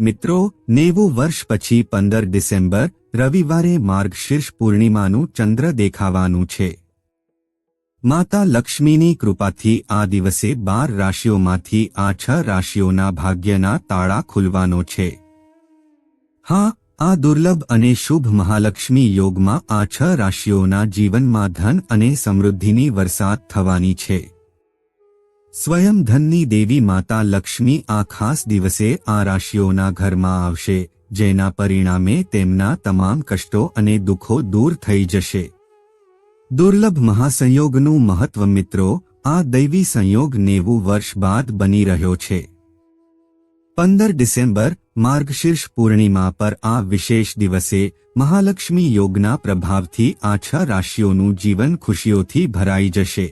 મિત્રો, નેવું વર્ષ પછી પંદર ડિસેમ્બર, રવિવારે માર્ગશીર્ષ પૂર્ણિમાનું ચંદ્ર દેખાવાનું છે. માતા લક્ષ્મીની કૃપાથી આ દિવસે બાર રાશિઓમાંથી આ છ રાશિઓના ભાગ્યના તાળા ખુલવાનો છે. હા, આ દુર્લભ અને શુભ મહાલક્ષ્મી યોગમાં આ છ રાશિઓના જીવનમાં ધન અને સમૃદ્ધિની વરસાદ થવાની છે. સ્વયં ધનની દેવી માતા લક્ષ્મી આ ખાસ દિવસે આ રાશિઓના ઘરમાં આવશે, જેના પરિણામે તેમના તમામ કષ્ટો અને દુઃખો દૂર થઈ જશે. દુર્લભ મહાસંયોગનું મહત્વ મિત્રો, આ દૈવી સંયોગ નેવું વર્ષ બાદ બની રહ્યો છે. પંદર ડિસેમ્બર, માર્ગશીર્ષ પૂર્ણિમા પર આ વિશેષ દિવસે મહાલક્ષ્મી યોગના પ્રભાવથી આ છ રાશિઓનું જીવન ખુશીઓથી ભરાઈ જશે.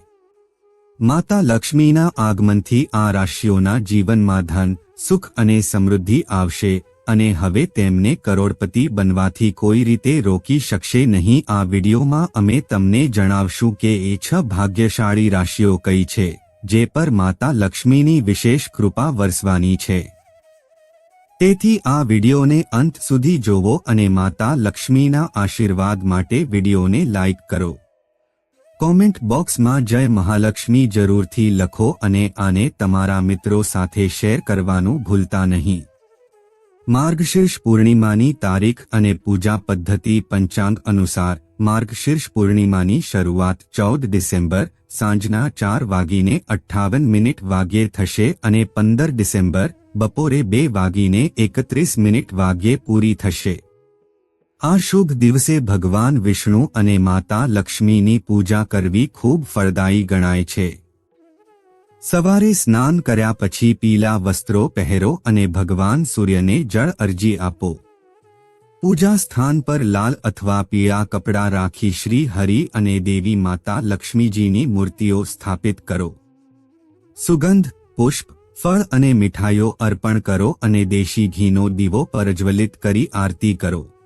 માતા લક્ષ્મીના આગમનથી આ રાશિઓના જીવનમાં ધન સુખ અને સમૃદ્ધિ આવશે અને હવે તેમને કરોડપતિ બનવાથી કોઈ રીતે રોકી શકશે નહીં. આ વિડીયોમાં અમે તમને જણાવશું કે એ છ ભાગ્યશાળી રાશિઓ કઈ છે, જે પર માતા લક્ષ્મીની વિશેષ કૃપા વરસવાની છે. તેથી આ વિડીયોને અંત સુધી જોવો અને માતા લક્ષ્મીના આશીર્વાદ માટે વિડીયોને લાઇક કરો. કોમેન્ટ બોક્સમાં જય મહાલક્ષ્મી જરૂરથી લખો અને આને તમારા મિત્રો સાથે શેર કરવાનું ભૂલતા નહીં. માર્ગશીર્ષ પૂર્ણિમાની તારીખ અને પૂજા પદ્ધતિ પંચાંગ અનુસાર માર્ગશીર્ષ પૂર્ણિમાની શરૂઆત ચૌદ ડિસેમ્બર સાંજના ચાર વાગીને અઠ્ઠાવન મિનિટ વાગ્યે થશે અને પંદર ડિસેમ્બર બપોરે બે વાગીને એકત્રીસ મિનિટ વાગ્યે પૂરી થશે. આ શુભ દિવસે ભગવાન વિષ્ણુ અને માતા લક્ષ્મીની પૂજા કરવી ખૂબ ફળદાયી ગણાય છે. સવારે સ્નાન કર્યા પછી પીલા વસ્ત્રો પહેરો અને ભગવાન સૂર્યને જળ અરજી આપો. પૂજા સ્થાન પર લાલ અથવા પીળા કપડાં રાખી શ્રી હરિ અને દેવી માતા લક્ષ્મીજીની મૂર્તિઓ સ્થાપિત કરો. સુગંધ, પુષ્પ, ફળ અને મીઠાઈઓ અર્પણ કરો અને દેશી ઘીનો દીવો પ્રજ્વલિત કરી આરતી કરો.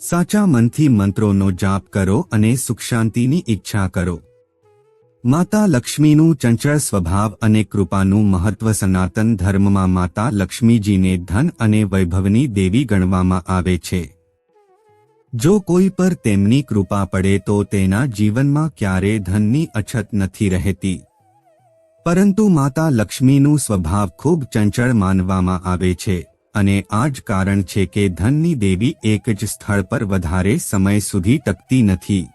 સાચા મનથી મંત્રોનો જાપ કરો અને સુખ શાંતિની ઈચ્છા કરો. માતા લક્ષ્મીનું ચંચળ સ્વભાવ અને કૃપાનું મહત્વ સનાતન ધર્મમાં માતા લક્ષ્મીજીને ધન અને વૈભવની દેવી ગણવામાં આવે છે. જો કોઈ પર તેમની કૃપા પડે તો તેના જીવનમાં ક્યારે ધનની અછત નથી રહેતી. પરંતુ માતા લક્ષ્મીનું સ્વભાવ ખૂબ ચંચળ માનવામાં આવે છે. અને આ જ કારણ છે કે ધનની દેવી એક જ સ્થળ પર વધારે સમય સુધી ટકતી નથી.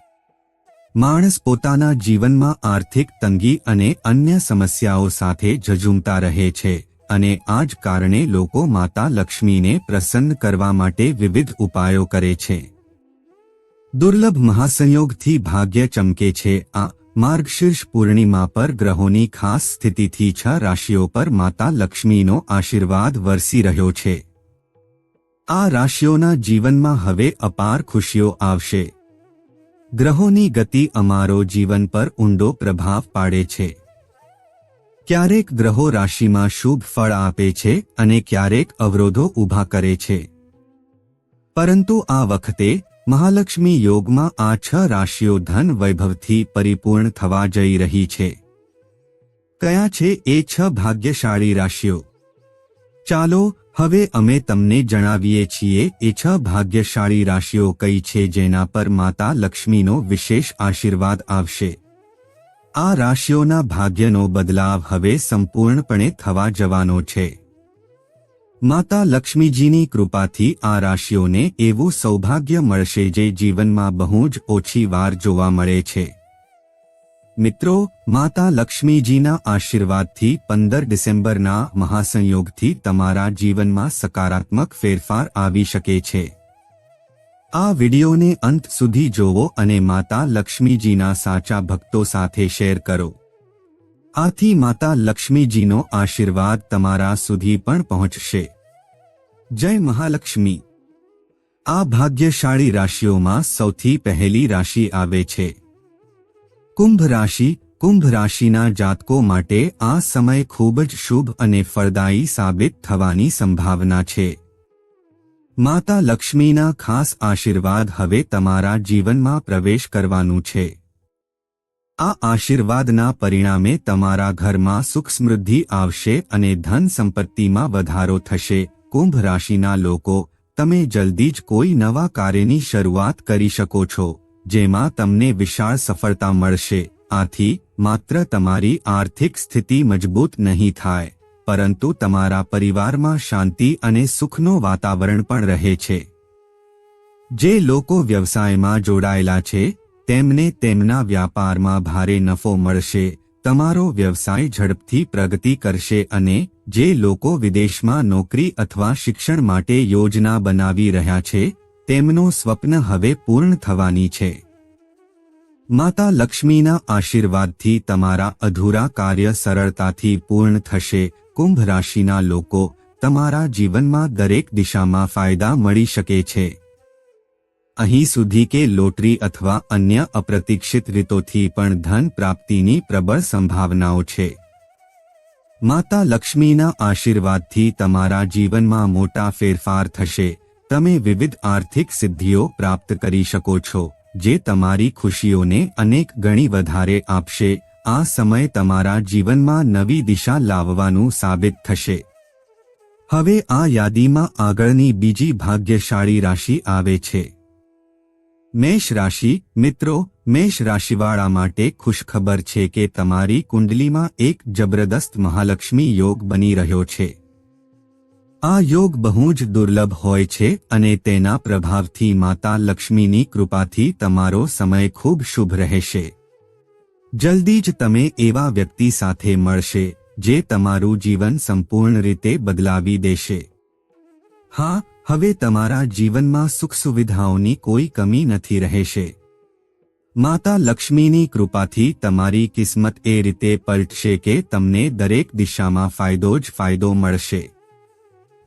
માણસ પોતાના જીવનમાં આર્થિક તંગી અને અન્ય સમસ્યાઓ સાથે ઝઝૂમતા રહે છે અને આ જ કારણે લોકો માતા લક્ષ્મીને પ્રસન્ન કરવા માટે વિવિધ ઉપાયો કરે છે. દુર્લભ મહાસંયોગથી ભાગ્ય ચમકે છે, આ માર્ગશીર્ષ પૂર્ણિમા પર ગ્રહોની ખાસ સ્થિતિથી છ રાશિઓ પર માતા લક્ષ્મીનો આશીર્વાદ વરસી રહ્યો છે. આ રાશિઓના જીવનમાં હવે અપાર ખુશીઓ આવશે. ગ્રહોની ગતિ અમારો જીવન પર ઊંડો પ્રભાવ પાડે છે. ક્યારેક ગ્રહો રાશિમાં શુભ ફળ આપે છે અને ક્યારેક અવરોધો ઊભા કરે છે. પરંતુ આ વખતે મહાલક્ષ્મી યોગમાં આ છ રાશિઓ ધન વૈભવથી પરિપૂર્ણ થવા જઈ રહી છે. કયા છે એ છ ભાગ્યશાળી રાશિઓ? ચાલો, હવે અમે તમને જણાવીએ છીએ એ છ ભાગ્યશાળી રાશિઓ કઈ છે જેના પર માતા લક્ષ્મીનો વિશેષ આશીર્વાદ આવશે. આ રાશિઓના ભાગ્યનો બદલાવ હવે સંપૂર્ણપણે થવા જવાનો છે. માતા લક્ષ્મીજીની કૃપાથી આ રાશિઓને એવું સૌભાગ્ય મળશે જે જીવનમાં બહુ જ ઓછી વાર જોવા મળે છે. મિત્રો, માતા લક્ષ્મીજીના આશીર્વાદથી પંદર ડિસેમ્બરના મહાસંયોગથી તમારા જીવનમાં સકારાત્મક ફેરફાર આવી શકે છે. આ વિડિયોને અંત સુધી જોવો અને માતા લક્ષ્મીજીના સાચા ભક્તો સાથે શેર કરો. આથી માતા લક્ષ્મીજીનો આશીર્વાદ તમારા સુધી પણ પહોંચશે. જય મહાલક્ષ્મી. આ ભાગ્યશાળી રાશિઓમાં સૌથી પહેલી રાશિ આવે છે. કુંભ રાશિ, કુંભ રાશિના જાતકો માટે આ સમય ખૂબ જ શુભ અને ફળદાયી સાબિત થવાની સંભાવના છે. માતા લક્ષ્મીના ખાસ આશીર્વાદ હવે તમારા જીવનમાં પ્રવેશ કરવાનું છે. આ આશીર્વાદના પરિણામે તમારા ઘરમાં સુખ સમૃદ્ધિ આવશે અને ધન સંપત્તિમાં વધારો થશે. કુંભ રાશિના લોકો, તમે જલ્દી જ કોઈ નવા કાર્યની શરૂઆત કરી શકો છો, જેમાં તમને વિશાળ સફળતા મળશે. આથી, માત્ર તમારી આર્થિક સ્થિતિ મજબૂત નહીં થાય, પરંતુ તમારા પરિવારમાં શાંતિ અને સુખનો વાતાવરણ પણ રહે છે. જે લોકો વ્યવસાયમાં જોડાયેલા છે, તેમને તેમના વ્યાપારમાં ભારે નફો મળશે, તમારો વ્યવસાય ઝડપથી પ્રગતિ કરશે અને જે લોકો વિદેશમાં નોકરી અથવા શિક્ષણ માટે યોજના બનાવી રહ્યા છે, તેમનું સ્વપ્ન હવે પૂર્ણ થવાની છે. માતા લક્ષ્મીના આશીર્વાદથી તમારા અધૂરા કાર્ય સરળતાથી પૂર્ણ થશે. કુંભ રાશિના લોકો, તમારા જીવનમાં દરેક દિશામાં ફાયદા મળી શકે છે. અહીં સુધી કે લોટરી અથવા અન્ય અપ્રતિક્ષિત રીતોથી પણ ધન પ્રાપ્તિની પ્રબળ સંભાવનાઓ છે. માતા લક્ષ્મીના આશીર્વાદથી તમારા જીવનમાં મોટા ફેરફાર થશે. તમે વિવિધ આર્થિક સિદ્ધિઓ પ્રાપ્ત કરી શકો છો, જે તમારી ખુશીઓને અનેક ગણી વધારે આપશે. આ સમય તમારા જીવનમાં નવી દિશા લાવવાનું સાબિત થશે. હવે આ યાદીમાં આગળની બીજી ભાગ્યશાળી રાશિ આવે છે. મેષ રાશિ, મિત્રો મેષ રાશિવાળા માટે ખુશખબર છે કે તમારી કુંડલીમાં એક જબરદસ્ત મહાલક્ષ્મી યોગ બની રહ્યો છે. આ યોગ બહુ જ દુર્લભ હોય છે અને તેના પ્રભાવથી માતા લક્ષ્મીની કૃપાથી તમારો સમય ખૂબ શુભ રહેશે. જલ્દી જ તમે એવા વ્યક્તિ સાથે મળશે, જે તમારું જીવન સંપૂર્ણ રીતે બદલાવી દેશે. હા, હવે તમારા જીવનમાં સુખ સુવિધાઓની કોઈ કમી નથી રહેશે. માતા લક્ષ્મીની કૃપાથી તમારી કિસ્મત એ રીતે પલટશે કે તમને દરેક દિશામાં ફાયદો જ ફાયદો મળશે.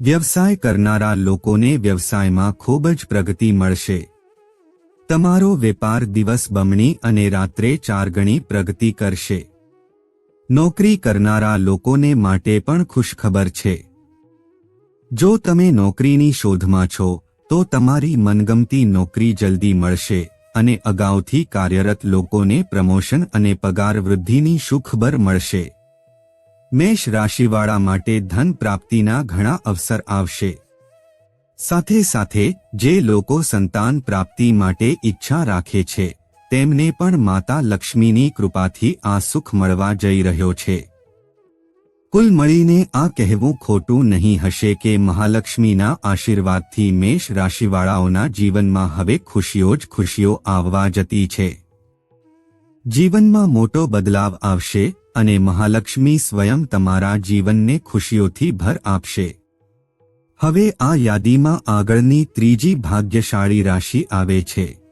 વ્યવસાય કરનારા લોકોને વ્યવસાયમાં ખૂબ જ પ્રગતિ મળશે. તમારો વેપાર દિવસ બમણી અને રાત્રે ચાર ગણી પ્રગતિ કરશે. નોકરી કરનારા લોકોને માટે પણ ખુશખબર છે. જો તમે નોકરીની શોધમાં છો, તો તમારી મનગમતી નોકરી જલ્દી મળશે. અને અગાઉથી કાર્યરત લોકોને પ્રમોશન અને પગાર વૃદ્ધિની સુખબર મળશે. મેષ રાશિવાળા માટે ધન પ્રાપ્તિના ઘણા અવસર આવશે. સાથે સાથે, જે લોકો સંતાન પ્રાપ્તિ માટે ઈચ્છા રાખે છે, તેમને પણ માતા લક્ષ્મીની કૃપાથી આ સુખ મળવા જઈ રહ્યો છે. કુલ મળીને આ કહેવું ખોટું નહીં હશે કે મહાલક્ષ્મીના આશીર્વાદથી મેષ રાશિવાળાઓના જીવનમાં હવે ખુશીઓ જ ખુશીઓ આવવા જતી છે. જીવનમાં મોટો બદલાવ આવશે અને મહાલક્ષ્મી સ્વયં તમારા જીવનને ખુશીઓથી ભર આપશે. હવે આ યાદીમાં આગળની ત્રીજી ભાગ્યશાળી રાશિ આવે છે.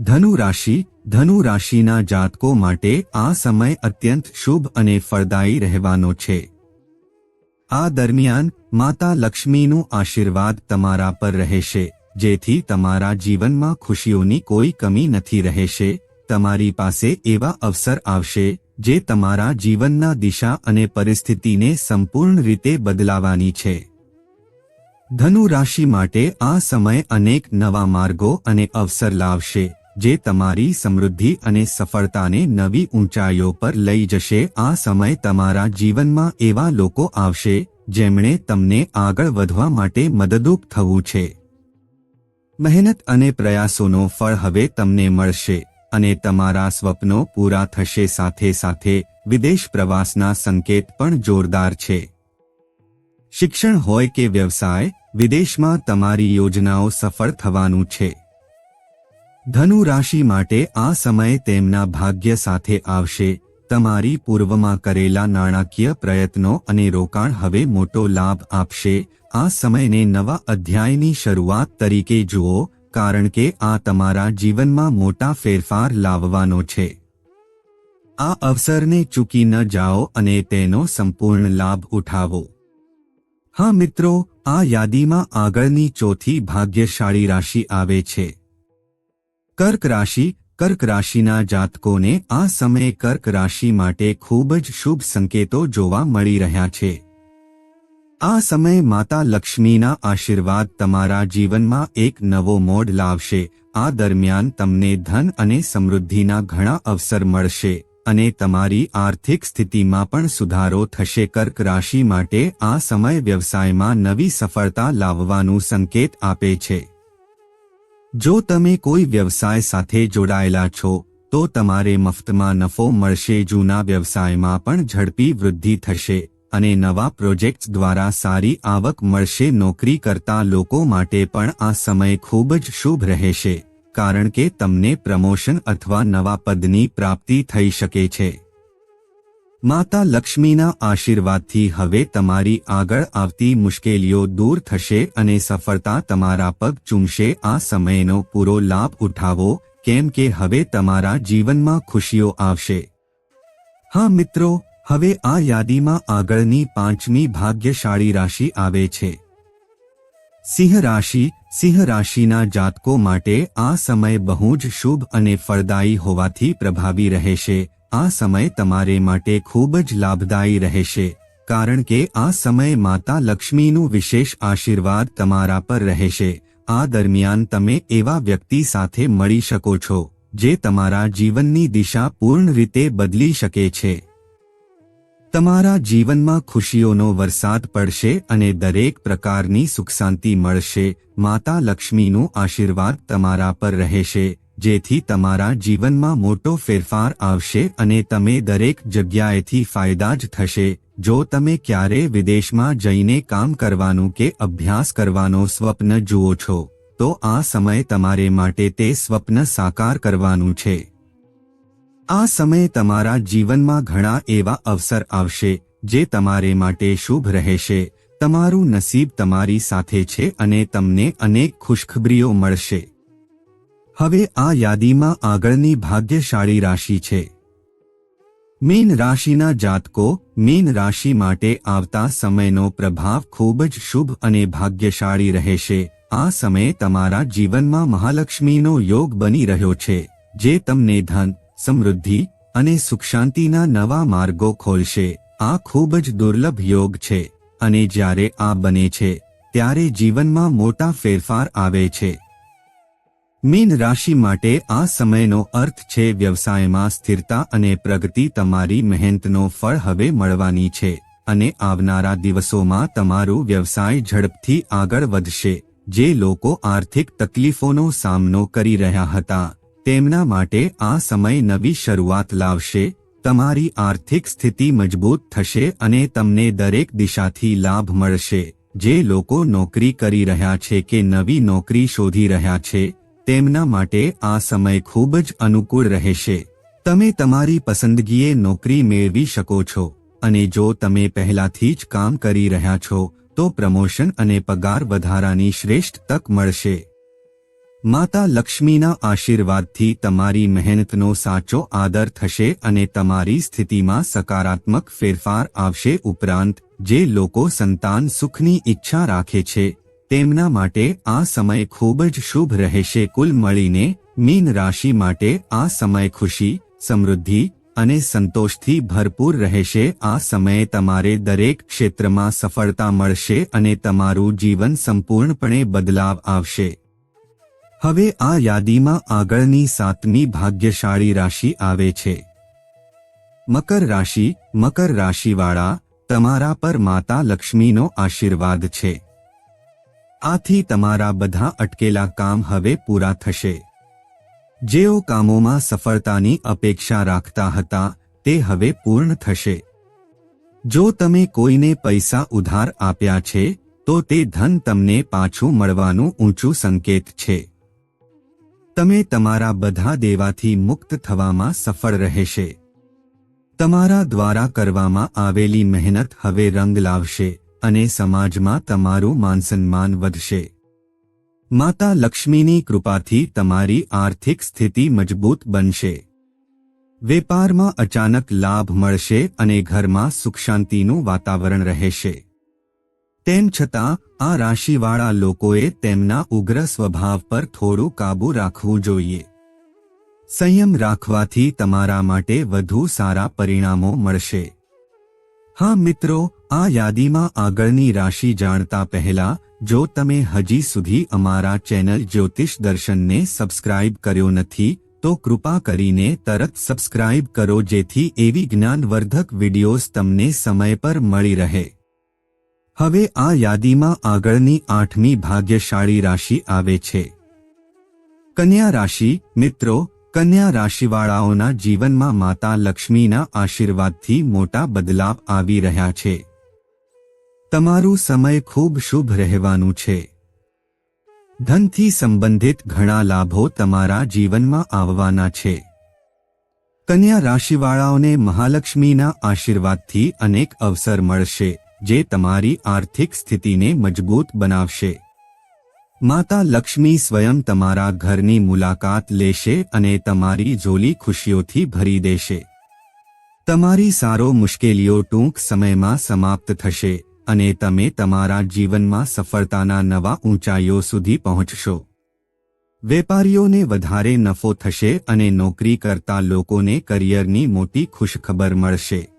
ધનુ રાશિ ધનુ રાશિના જાતકો માટે આ સમય અત્યંત શુભ અને ફળદાયી રહેવાનો છે. આ દરમિયાન માતા લક્ષ્મીનું આશીર્વાદ તમારા પર રહેશે, જેથી તમારા જીવનમાં ખુશીઓની કોઈ કમી નથી રહેશે. તમારી પાસે એવા અવસર આવશે, જે તમારા જીવનના દિશા અને પરિસ્થિતિને સંપૂર્ણ રીતે બદલાવાની છે. ધનુ રાશિ માટે આ સમય અનેક નવા માર્ગો અને અવસર લાવશે. જે તમારી સમૃદ્ધિ અને સફળતાને નવી ઊંચાઈઓ પર લઈ જશે. આ સમય તમારા જીવનમાં એવા લોકો આવશે, જેમણે તમને આગળ વધવા માટે મદદરૂપ થવું છે. મહેનત અને પ્રયાસોનો ફળ હવે તમને મળશે અને તમારા સ્વપ્નો પૂરા થશે. સાથે સાથે વિદેશ પ્રવાસના સંકેત પણ જોરદાર છે. શિક્ષણ હોય કે વ્યવસાય, વિદેશમાં તમારી યોજનાઓ સફળ થવાનું છે. ધનુ રાશિ માટે આ સમય તેમના ભાગ્ય સાથે આવશે. તમારી પૂર્વમાં કરેલા નાણાકીય પ્રયત્નો અને રોકાણ હવે મોટો લાભ આપશે. આ સમયને નવા અધ્યાયની શરૂઆત તરીકે જુઓ, કારણ કે આ તમારા જીવનમાં મોટા ફેરફાર લાવવાનો છે. આ અવસરને ચૂકી ન જાઓ અને તેનો સંપૂર્ણ લાભ ઉઠાવો. હા મિત્રો, આ યાદીમાં આગળની ચોથી ભાગ્યશાળી રાશિ આવે છે. કર્ક રાશિ, કર્ક રાશિના જાતકોને આ સમયે કર્ક રાશિ માટે ખૂબ જ શુભ સંકેતો જોવા મળી રહ્યા છે. આ સમય માતા લક્ષ્મીના આશીર્વાદ તમારા જીવનમાં એક નવો મોડ લાવશે. આ દરમિયાન તમને ધન અને સમૃદ્ધિના ઘણા અવસર મળશે અને તમારી આર્થિક સ્થિતિમાં પણ સુધારો થશે. કર્ક રાશિ માટે આ સમય વ્યવસાયમાં નવી સફળતા લાવવાનું સંકેત આપે છે. જો તમે કોઈ વ્યવસાય સાથે જોડાયેલા છો, તો તમારે મફતમાં નફો મળશે, જૂના વ્યવસાયમાં પણ ઝડપી વૃદ્ધિ થશે અને નવા પ્રોજેક્ટ્સ દ્વારા સારી આવક મળશે. નોકરી કરતા લોકો માટે પણ આ સમય ખૂબ જ શુભ રહેશે, કારણ કે તમને પ્રમોશન અથવા નવા પદની પ્રાપ્તિ થઈ શકે છે. માતા લક્ષ્મીના આશીર્વાદથી હવે તમારી આગળ આવતી મુશ્કેલીઓ દૂર થશે અને સફળતા તમારા પગ ચૂમશે. આ સમયનો પૂરો લાભ ઉઠાવો, કેમ કે હવે તમારા જીવનમાં ખુશીઓ આવશે. હા મિત્રો, હવે આ યાદીમાં આગળની પાંચમી ભાગ્યશાળી રાશિ આવે છે. સિંહ રાશિ, સિંહ રાશિના જાતકો માટે આ સમય બહુ જ શુભ અને ફળદાયી હોવાથી પ્રભાવી રહેશે. આ સમય તમારે માટે ખૂબ જ લાભદાયી રહેશે, કારણ કે આ સમય માતા લક્ષ્મીનું વિશેષ આશીર્વાદ તમારા પર રહેશે. આ દરમિયાન તમે એવા વ્યક્તિ સાથે મળી શકો છો, જે તમારા જીવનની દિશા પૂર્ણ રીતે બદલી શકે છે. તમારા જીવનમાં ખુશીઓનો વરસાદ પડશે અને દરેક પ્રકારની સુખ શાંતિ મળશે. માતા લક્ષ્મીનું આશીર્વાદ તમારા પર રહેશે જેથી તમારા જીવનમાં મોટો ફેરફાર આવશે અને તમે દરેક જગ્યાએથી ફાયદા જ થશે. જો તમે ક્યારે વિદેશમાં જઈને કામ કરવાનું કે અભ્યાસ કરવાનો સ્વપ્ન જુઓ છો, તો આ સમય તમારે માટે તે સ્વપ્ન સાકાર કરવાનું છે. આ સમય તમારા જીવનમાં ઘણા એવા અવસર આવશે, જે તમારે માટે શુભ રહેશે. તમારું નસીબ તમારી સાથે છે અને તમને અનેક ખુશખબરીઓ મળશે. હવે આ યાદીમાં આગળની ભાગ્યશાળી રાશિ છે. મીન રાશિના જાતકો મીન રાશિ માટે આવતા સમયનો પ્રભાવ ખૂબ જ શુભ અને ભાગ્યશાળી રહેશે. આ સમય તમારા જીવનમાં મહાલક્ષ્મીનો યોગ બની રહ્યો છે, જે તમને ધન, સમૃદ્ધિ અને સુખ શાંતિના નવા માર્ગો ખોલશે. આ ખૂબ જ દુર્લભ યોગ છે અને જ્યારે આ બને છે, ત્યારે જીવનમાં મોટા ફેરફાર આવે છે. મીન રાશિ માટે આ સમયનો અર્થ છે વ્યવસાયમાં સ્થિરતા અને પ્રગતિ તમારી મહેનતનો ફળ હવે મળવાની છે અને આવનારા દિવસોમાં તમારું વ્યવસાય ઝડપથી આગળ વધશે. જે લોકો આર્થિક તકલીફોનો સામનો કરી રહ્યા હતા, તેમના માટે આ સમય નવી શરૂઆત લાવશે, તમારી આર્થિક સ્થિતિ મજબૂત થશે અને તમને દરેક દિશાથી લાભ મળશે. જે લોકો નોકરી કરી રહ્યા છે કે નવી નોકરી શોધી રહ્યા છે તેમના માટે આ સમય ખૂબ જ અનુકૂળ રહેશે. તમે તમારી પસંદગીએ નોકરી મેળવી શકો છો, અને જો તમે પહેલાથી જ કામ કરી રહ્યા છો, તો પ્રમોશન અને પગાર વધારાની શ્રેષ્ઠ તક મળશે. માતા લક્ષ્મીના આશીર્વાદથી તમારી મહેનતનો સાચો આદર થશે અને તમારી સ્થિતિમાં સકારાત્મક ફેરફાર આવશે ઉપરાંત, જે લોકો સંતાન સુખની ઈચ્છા રાખે છે તેમના માટે આ સમય ખૂબ જ શુભ રહેશે. કુલ મળીને મીન રાશિ માટે આ સમય ખુશી, સમૃદ્ધિ અને સંતોષથી ભરપૂર રહેશે. આ સમયે તમારે દરેક ક્ષેત્રમાં સફળતા મળશે અને તમારું જીવન સંપૂર્ણપણે બદલાવ આવશે. હવે આ યાદીમાં આગળની સાતમી ભાગ્યશાળી રાશિ આવે છે. મકર રાશિ, મકર રાશિવાળા તમારા પર માતા લક્ષ્મીનો આશીર્વાદ છે. આથી તમારા બધા અટકેલા કામ હવે પૂરા થશે. જેઓ કામોમાં સફળતાની અપેક્ષા રાખતા હતા, તે હવે પૂર્ણ થશે. જો તમે કોઈને પૈસા ઉધાર આપ્યા છે, તો તે ધન તમને પાછું મળવાનું ઊંચું સંકેત છે. તમે તમારા બધા દેવાથી મુક્ત થવામાં સફળ રહેશે. તમારા દ્વારા કરવામાં આવેલી મહેનત હવે રંગ લાવશે. અને સમાજમાં તમારું માનસન્માન વધશે. માતા લક્ષ્મીની કૃપાથી તમારી આર્થિક સ્થિતિ મજબૂત બનશે. વેપારમાં અચાનક લાભ મળશે અને ઘરમાં સુખ શાંતિનું વાતાવરણ રહેશે. તેમ છતાં, આ રાશિવાળા લોકોએ તેમના ઉગ્ર સ્વભાવ પર થોડું કાબૂ રાખવું જોઈએ. સંયમ રાખવાથી તમારા માટે વધુ સારા પરિણામો મળશે. હા મિત્રો આ યાદીમાં આગળની રાશિ જાણતા પહેલા, જો તમે હજી સુધી અમારા ચેનલ જ્યોતિષ દર્શનને સબસ્ક્રાઇબ કર્યો નથી, તો કૃપા કરીને તરત સબસ્ક્રાઇબ કરો જેથી એવી જ્ઞાનવર્ધક વિડિયોઝ તમને સમય પર મળી રહે. હવે આ યાદીમાં આગળની આઠમી ભાગ્યશાળી રાશિ આવે છે. કન્યા રાશિ, મિત્રો, કન્યા રાશિવાળાઓના જીવનમાં માતા લક્ષ્મીના આશીર્વાદથી મોટા બદલાવ આવી રહ્યા છે. તમારું સમય ખૂબ શુભ રહેવાનું છે. ધનથી સંબંધિત ઘણા લાભો તમારા જીવનમાં આવવાના છે. કન્યા રાશિવાળાઓને મહાલક્ષ્મીના આશીર્વાદથી અનેક અવસર મળશે, જે તમારી આર્થિક સ્થિતિને મજબૂત બનાવશે. માતા લક્ષ્મી સ્વયં તમારા ઘરની મુલાકાત લેશે અને તમારી ઝોલી ખુશીઓથી ભરી દેશે. તમારી સારો મુશ્કેલીઓ ટૂંક સમયમાં સમાપ્ત થશે. અને તમે તમારા જીવનમાં સફળતાના નવા ઊંચાઈઓ સુધી પહોંચશો. વેપારીઓને વધારે નફો થશે અને નોકરી કરતા લોકોને કરિયરની મોટી ખુશખબર મળશે.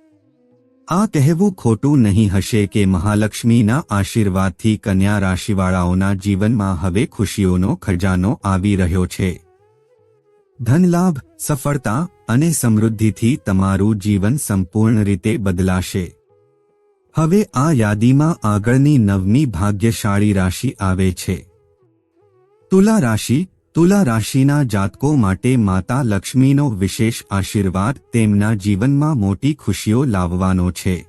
આ કહેવું ખોટું નહીં હશે કે મહાલક્ષ્મીના આશીર્વાદથી કન્યા રાશિવાળાઓના જીવનમાં હવે ખુશીઓનો ખજાનો આવી રહ્યો છે. ધનલાભ, સફળતા અને સમૃદ્ધિથી તમારું જીવન સંપૂર્ણ રીતે બદલાશે. હવે આ યાદીમાં આગળની નવમી ભાગ્યશાળી રાશિ આવે છે. તુલા રાશિ, તુલા રાશિના જાતકો માટે માતા લક્ષ્મીનો વિશેષ આશીર્વાદ તેમના જીવનમાં મોટી ખુશીઓ લાવવાનો છે.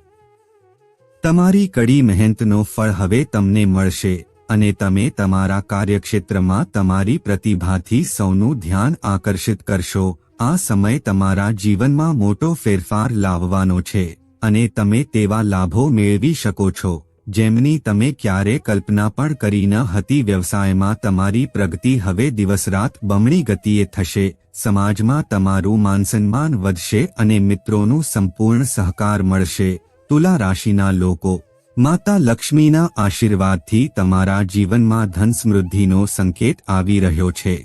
તમારી કડી મહેનતનો ફળ હવે તમને મળશે અને તમે તમારા કાર્યક્ષેત્રમાં તમારી પ્રતિભાથી સૌનું ધ્યાન આકર્ષિત કરશો. આ સમય તમારા જીવનમાં મોટો ફેરફાર લાવવાનો છે. અને તમે તેવા લાભો મેળવી શકો છો, જેમની તમે ક્યારે કલ્પના પણ કરી ન હતી. વ્યવસાયમાં તમારી પ્રગતિ હવે દિવસરાત બમણી ગતિએ થશે. સમાજમાં તમારું માનસન્માન વધશે અને મિત્રોનું સંપૂર્ણ સહકાર મળશે. તુલા રાશિના લોકો, માતા લક્ષ્મીના આશીર્વાદથી તમારા જીવનમાં ધન સમૃદ્ધિનો સંકેત આવી રહ્યો છે.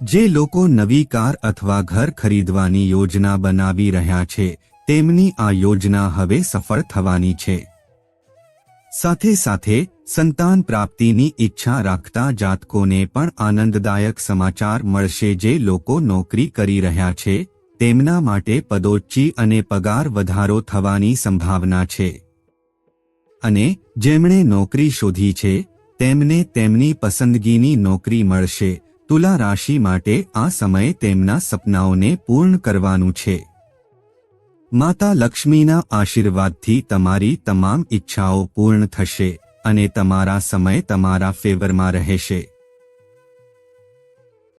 જે લોકો નવી કાર અથવા ઘર ખરીદવાની યોજના બનાવી રહ્યા છે તેમની આ યોજના હવે સફળ થવાની છે. સાથે સાથે, સંતાન પ્રાપ્તિની ઈચ્છા રાખતા જાતકોને પણ આનંદદાયક સમાચાર મળશે જે લોકો નોકરી કરી રહ્યા છે, તેમના માટે પદોચ્ચી અને પગાર વધારો થવાની સંભાવના છે. અને જેમણે નોકરી શોધી છે, તેમને તેમની પસંદગીની નોકરી મળશે. તુલા રાશિ માટે આ સમય તેમના સપનાઓને પૂર્ણ કરવાનું છે. માતા લક્ષ્મીના આશીર્વાદથી તમારી તમામ ઈચ્છાઓ પૂર્ણ થશે અને તમારા સમય તમારા ફેવરમાં રહેશે.